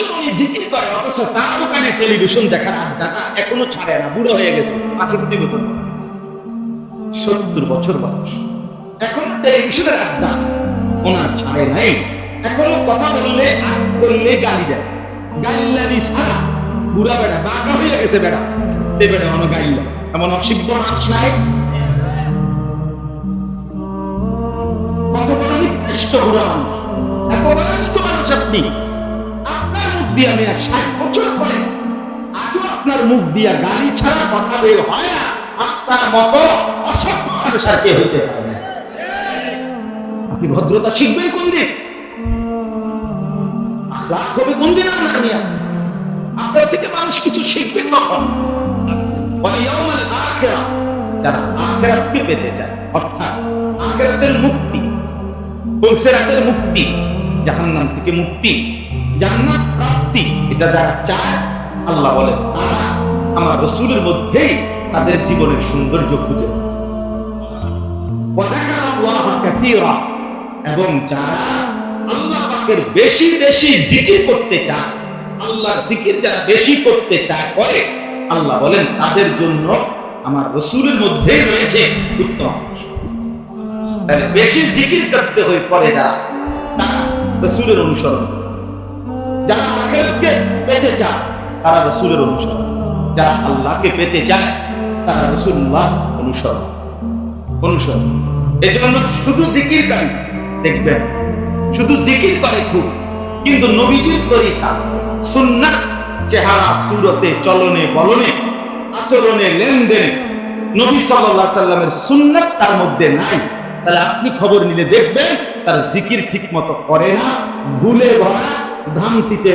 উনি জিকির করে, অথচ চা দোকানে টেলিভিশন দেখার আড্ডাটা এখনও ছাড়ে না, বুড়ো হয়ে গেছে, আটষট্টি বছর। সত্তর বছর বয়স। এখনও টেলিভিশনের আড্ডা ওনার ছাড়ে নাই। এখনও কথা বললে করলে গালি দেয়। গাইল্লানি ছাড়া বুড়া বেড়া, বাঁকা হয়ে গেছে বেড়া। তে বেড়া অন গাইল্লা এমন অসিদ্ধ মানুষ নাই। কত বড় নিকৃষ্ট বুড়া মানুষ। এত বয়স্ক মানুষ আপনি। দিয়ে আমি বছর আজও আপনার মুখ দিয়া গালি ছাড়া কথা বের হয় না। আপনার মতো অসভ্য হইতে পারে আপনি ভদ্রতা শিখবেন কোন দিন? আখলাক হবে কোন দিন আপনার নিয়ে? আপনার থেকে মানুষ কিছু শিখবে কখন? যারা আখিরাতকে পেতে চায়, অর্থাৎ আখিরাতের মুক্তি পুলসেরাতের মুক্তি, জাহান্নাম থেকে মুক্তি, জান্নাত প্রাপ্তি এটা যারা চায়, আল্লাহ বলেন আমার রসুলের মধ্যেই তাদের জীবনের সৌন্দর্য খুঁজে এবং যারা আল্লাহকে বেশি বেশি জিকির করতে চায় আল্লাহ জিকির যারা বেশি করতে চায়, করে, আল্লাহ বলেন, তাদের জন্য আমার রসুলের মধ্যেই রয়েছে উত্তম বেশি জিকির করতে হয়ে করে যারা, তারা রসুলের অনুসরণ করে। যারা আখেরাতকে পেতে চায়, তারা রসুলের অনুসরণ। যারা আল্লাহকে পেতে চায়, তারা রসুল্লাহ অনুসরণ। অনুসরণ। এই জন্য শুধু জিকির করি দেখবেন, শুধু জিকির করে খুব, কিন্তু নবীজির তরিকা, সুন্নাত, চেহারা, সুরতে, চলনে, বলনে, আচরণে, লেনদেনে, নবী আলাইহি সাল্লামের সুন্নাত তার মধ্যে নাই। তাহলে আপনি খবর নিলে দেখবেন, তার জিকির ঠিক মতো করে না, ভুলে ভরা ভ্রান্তিতে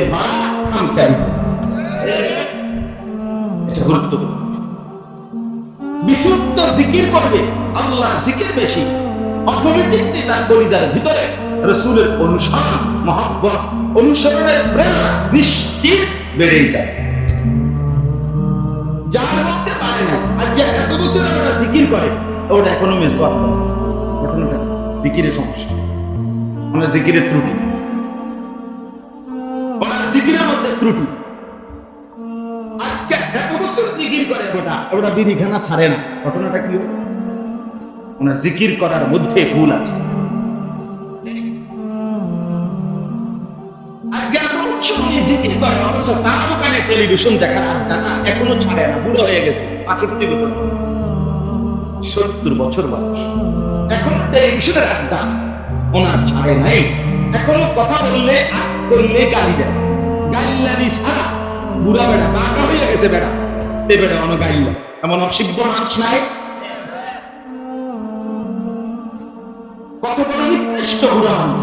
বিশুদ্ধ জিকির করবে আল্লাহ জিকির বেশি। অটোমেটিকলি তার ভিতরে রসুলের অনুসরণ, মহাব্বত, অনুসরণের প্রেরণা নিশ্চিত বেড়ে যায়। আর আমরা জিকির করে, ওটা এখনও সমস্যা। আমরা জিকিরের ত্রুটি। ত্রুটি আজকে এত বছর জিকির করে ওটা ওটা বিধিখানা ছাড়ে না। ঘটনাটা কি ওনার জিকির করার মধ্যে ভুল আছে। এখনও হয়ে গেছে সত্তর বছর বয়স। এখনও টেলিভিশনের আড্ডা ওনার ছাড়ে নাই। এখনও কথা বললে গালি দেয়। গাইল্লানি ছাড়া বুড়া বেড়া বাঁকা হয়ে গেছে বেড়া। তে বেড়া অন গাইল্লা। এমন অসিদ্ধ মানুষ নাই। কত বড় নিকৃষ্ট বুড়া মানুষ।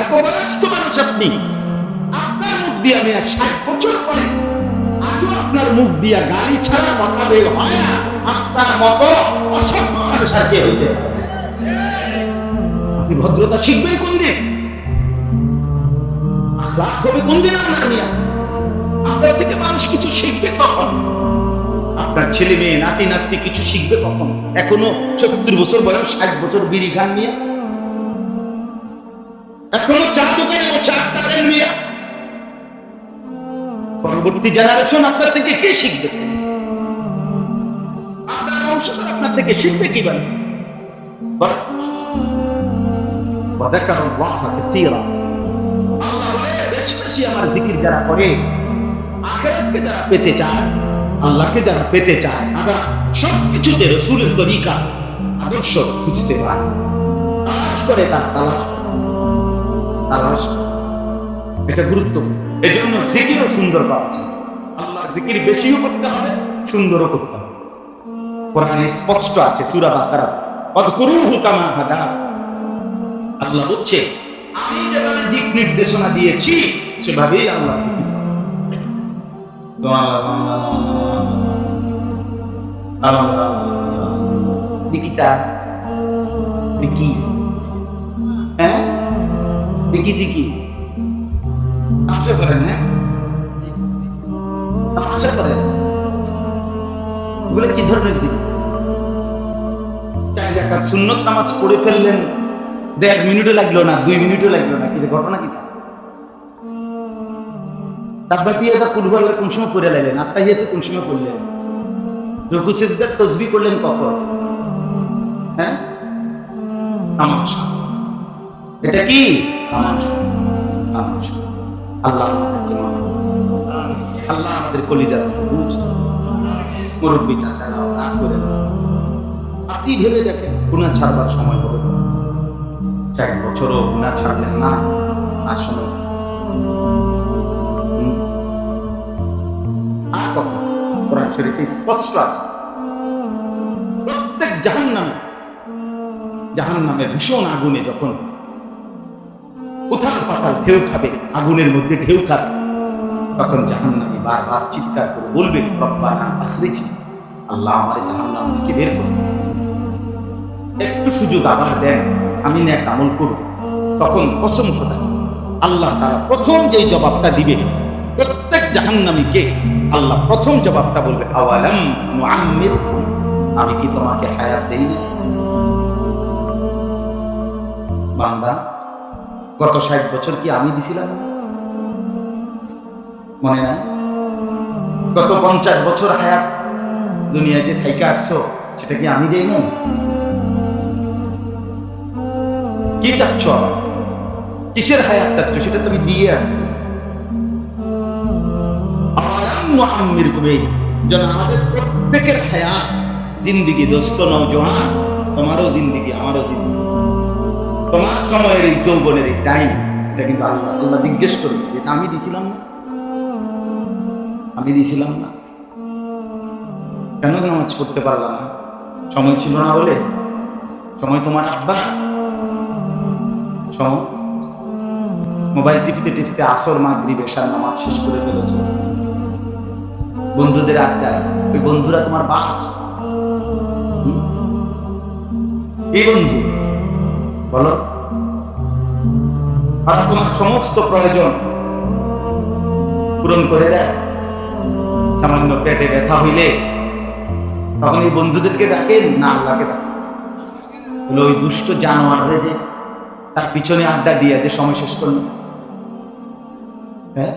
এত বয়স্ক মানুষ আপনি। আপনার মুখ দিয়ে আমি আর ষাট বছর পরে আজও আপনার মুখ দিয়া গালি ছাড়া কথা বের হয় না। আপনার মতো অসভ্য মানুষ আর কে হইতে আপনি ভদ্রতা শিখবেন কোন দিন? আখলাক হবে কোন দিন আপনার নিয়ে আপনার থেকে মানুষ কিছু শিখবে কখন আপনার ছেলে মেয়ে নাতি নাতি কিছু শিখবে কখন এখনো সত্তর বছর বয়স ষাট বছর বিড়ি খান নিয়ে এখনো চা দোকানে বসে আপনাদের নিয়ে পরবর্তী জেনারেশন আপনার থেকে কে শিখবে আপনার বংশধর আপনার থেকে শিখবে কি বলে বলেন। وذكر الله كثيرا আল্লাহ বলে, বেশি বেশি আমার জিকির যারা করে, আখেরাতকে যারা পেতে চায়, আল্লাহকে যারা পেতে চায়, তারা সবকিছুতে রসুলের তরিকা, আদর্শ খুঁজতে পায় তালাশ করে তার তালাশ। তালাশ। এটা গুরুত্বপূর্ণ। এই জন্য জিকিরও সুন্দর করা চাই আল্লাহর জিকির বেশিও করতে হবে, সুন্দরও করতে হবে। কোরআনে স্পষ্ট আছে, সূরা বাকারা অদকুরুহু কামা হাদা আল্লাহ বলছে আমি যেভাবে দিক নির্দেশনা দিয়েছি, সেভাবেই আল্লাহ। নিকিতা, নিকি। হ্যাঁ? নিকি দিকি তামাশা করেন হ্যাঁ? তামাশা করেন। ওগুলো কি ধরনের জিকির চার রাকাত সুন্নত নামাজ পড়ে ফেললেন। দেড় মিনিটও লাগল না, দুই মিনিটও লাগল না কিন্তু ঘটনা কি তারপর তাব্বাতি ইয়াদা কুল হুয়াল্লাহ কোন সময় পড়ে লাগলেন লাইলেন আত্মাহিয়াতে কোন সময় পড়লেন? রুকু সিজদার তসবি করলেন কখন? হ্যাঁ? এটা কি? তামাশা। তামাশা। আল্লাহ আমাদেরকে মাফ আল্লাহ আমাদের কলিজার বুঝ মুরব্বী চাচারাও রাগ করে আপনি ভেবে দেখেন গুণা ছাড়বার সময় হবে। এক বছরও গুণা ছাড়লেন না, আর হুম। আর কথা কোরআন শরীফে স্পষ্ট আছে। প্রত্যেক জাহান্নামে, জাহান্নামের ভীষণ আগুনে যখন উথাল পাতাল ঢেউ খাবে, আগুনের মধ্যে ঢেউ খাবে, তখন জাহান্নামী বারবার চিৎকার করে বলবে, রব্বানা আখরিজ, আল্লাহ আমার জাহান্নাম থেকে বের করুন একটু সুযোগ আবার দেন। আমি ন্যাক আমল করব। তখন কসম কথা, আল্লাহ তারা প্রথম যেই জবাবটা দিবে, প্রত্যেক জাহান্নামীকে আল্লাহ প্রথম জবাবটা বলবে, আওয়ালাম আমি কি তোমাকে হায়াত দেই না বান্দা, গত ষাট বছর কি আমি দিছিলাম? মনে নাই? গত পঞ্চাশ বছর হায়াত দুনিয়ায় যে থাইকে আসছো, সেটা কি আমি দেই না কি চাচ্ছ কিসের হায়াত চাচ্ছ? সেটা তুমি দিয়ে আনছি। আমাদের প্রত্যেকের হায়াত জিন্দিগি, দোস্ত নৌজওয়ান তোমারও জিন্দিগি, আমারও জিন্দিগি। তোমার সময়ের এই যৌবনের এই টাইম এটা কিন্তু আল্লাহ আল্লাহ জিজ্ঞেস করবে এটা আমি দিছিলাম না? আমি দিছিলাম না। কেন নামাজ পড়তে পারলাম না? সময় ছিল না বলে? সময় তোমার আব্বা। সময় মোবাইল টিপতে টিপতে আসর মাগরিব এশার নামাজ শেষ করে ফেলেছ বন্ধুদের আড্ডায়, ওই বন্ধুরা তোমার হুম? এই বন্ধু, বলো। আর তোমার সমস্ত প্রয়োজন পূরণ করে দেয়। সামান্য পেটে ব্যথা হইলে তখন এই বন্ধুদেরকে ডাকেন, না আল্লাহকে ডাকেন। ওই দুষ্ট জানোয়ারে যে তার পিছনে আড্ডা দিয়ে যে সময় শেষ করল। হ্যাঁ?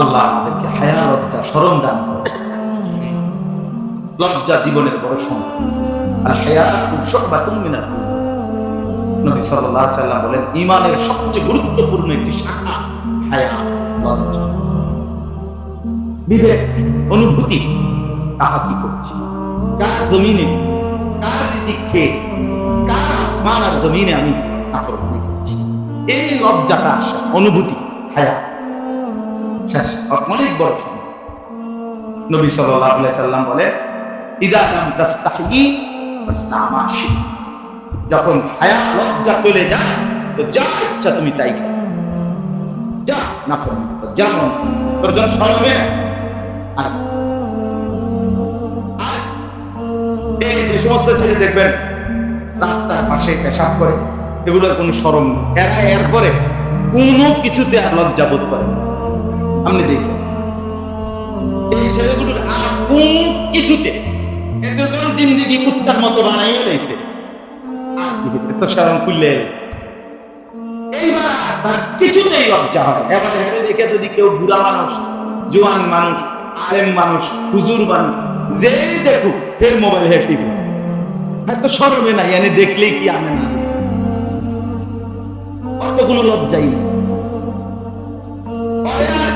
আল্লাহ আমাদেরকে হায়া লজ্জা সরম দান লজ্জা জীবনের বড় সম্পদ। আর হায়া উৎসবাতুম মিনাল ঈমান। নবী সাল্লাল্লাহু আলাইহি সাল্লাম বলেন ইমানের সবচেয়ে গুরুত্বপূর্ণ একটি শাখা হায়া লজ্জা। বিবেক, অনুভূতি, তাহা কি করছি? কার জমিনে কার শিক্ষে কার আসমান আর জমিনে আমি নাফরমানি করছি এই লজ্জাটা আসা, অনুভূতি, হায়া। শেষ, অনেক বড় নবী সাল্লাম ফাস্তামাশি। যখন হায়া, লজ্জা চলে যায়, তো যা ইচ্ছা তুমি তাই। যা না ফরমান যা মন তোর জন্য আর আর এই যে সমস্ত ছেলে দেখবেন পাশে পেশাব করে, এগুলোর কোনো সরম নেই। এরা এরপরে কোনো কিছুতে আর লজ্জা বোধ করে আপনি এই ছেলেগুলোর আর কোন কিছুতে এদের কুত্তার মতো বানাই ভিতরে তো সারম খুললে এইবার তার লজ্জা হয় এবারে হেরে দেখে যদি কেউ বুড়া মানুষ, জোয়ান মানুষ, আলেম মানুষ, হুজুর মানুষ যে দেখুক ফের মোবাইল হের টিভি হ্যাঁ তো সরমে নাই, এনে দেখলেই কি আনে না অত কোনো লজ্জাই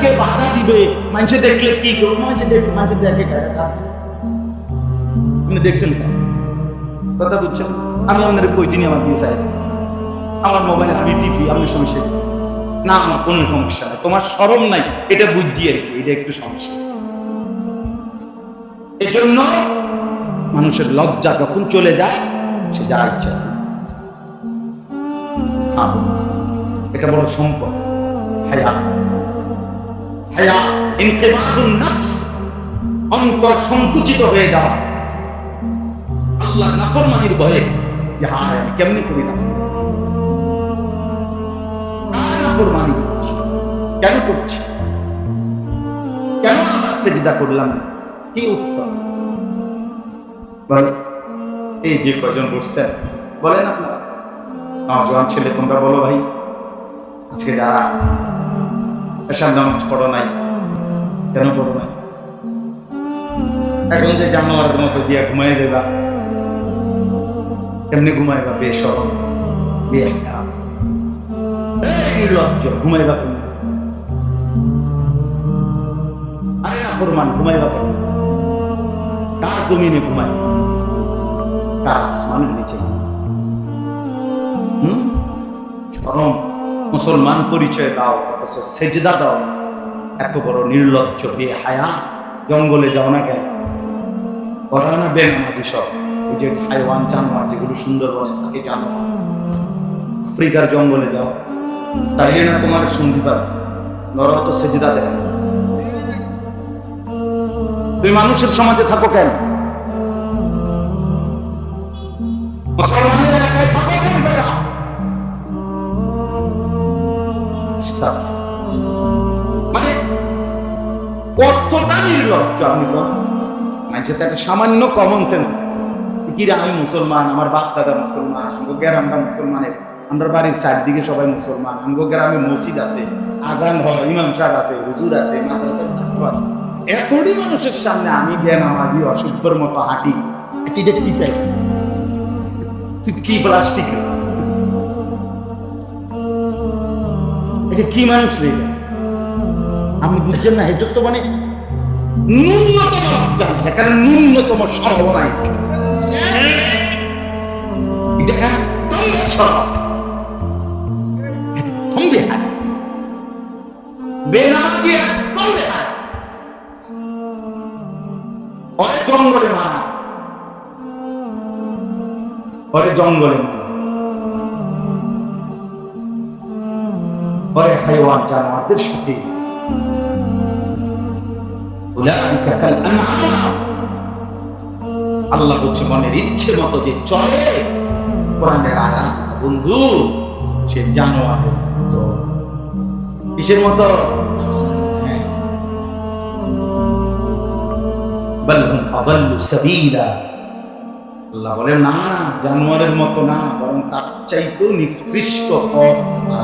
কে বাধা দিবে? মানুষে দেখলে কি করব? মানুষে মানুষে দেখে। আপনি দেখছেন কথা বুঝছেন? আমি আপনার কই চিনি আমার দিয়ে চাই আমার মোবাইলে আমি টিভি আপনি সমস্যা না, আমার কোনো সমস্যা নাই। তোমার সরম নাই, এটা বুঝছি আর কি, এটা একটু সমস্যা এজন্য মানুষের লজ্জা যখন চলে যায়, সে যা ইচ্ছা এটা বড় সম্পদ। হায়া। হায়া নফস। অন্তর সংকুচিত হয়ে যাওয়া। আল্লাহ নাফরমানির ভয়ে যে হ্যাঁ আমি কেমনি করি কার নাফরমানি কেন করছি? কেন আমরা সেজদা করলাম কি উত্তর? বলে, এই যে কয়জন বসছেন বলেন আপনারা। জোয়ান ছেলে, তোমরা বলো ভাই, আজকে যারা এসব নামাজ পড়ো নাই, কেন পড়ো নাই? এখন যে জানোয়ারের মতো দিয়ে ঘুমাই যাবা কেমনি ঘুমাইবা বেহায়া এই নির্লজ্জ ঘুমাইবা কেমনি? আরে না, ফরমান, ঘুমাইবা কেমনি? কার জমিনে ঘুমাই কার আসমানের নিচে। হুম? মুসলমান পরিচয় দাও, অথচ সেজদা দাও। এত বড় নির্লজ্জ, বেহায়া, জঙ্গলে যাও না কেন? করা না বেনামাজি সব ওই যে হাইওয়ান, জানোয়ার যেগুলো সুন্দরবনে থাকে, জানো। আফ্রিকার জঙ্গলে যাও। তাইলে না তোমার সঙ্গী পাবে নরা তো সেজদা দেয়। তুমি মানুষের সমাজে থাকো কেন. মানে কতটা নির্লজ্জ আপনি মানুষের একটা সামান্য কমন সেন্স কি রে আমি মুসলমান, আমার বাপ দাদা মুসলমান, আমগো গ্রামটা মুসলমানের। আমরা বাড়ির চারদিকে সবাই মুসলমান, আমগো গ্রামে মসজিদ আছে, আজান হয়, ইমাম সাহেব আছে, হুজুর আছে, মাদ্রাসার ছাত্র আছে। এতটি মানুষের সামনে আমি বেনামাজি অসভ্যর মতো হাঁটি। এটা কি তাই তুই কি প্লাস্টিক? এটা কি মানুষ রে? আমি বুঝছেন না এটা তো মানে ন্যূনতম কারণ ন্যূনতম সরব এটা একদম সরব পরে জঙ্গলে পরে হাইওয়ান জানোয়ারদের সাথে। আল্লাহ বলছে মনের ইচ্ছে মতো যে চলে। কোরআনের আয়াত, বন্ধু, সে জানোয়ারের মতো কিসের মতো? হ্যাঁ। বল হুম সাবিলা। আল্লাহ বলে না, জানোয়ারের মতো না, বরং তার চাইতেও নিকৃষ্ট হারা।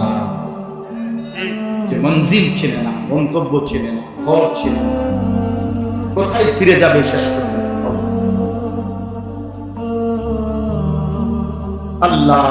মঞ্জিল ছিল না, গন্তব্য ছিল না, ঘর ছিল না, কোথায় ফিরে যাবে শেষ? আল্লাহ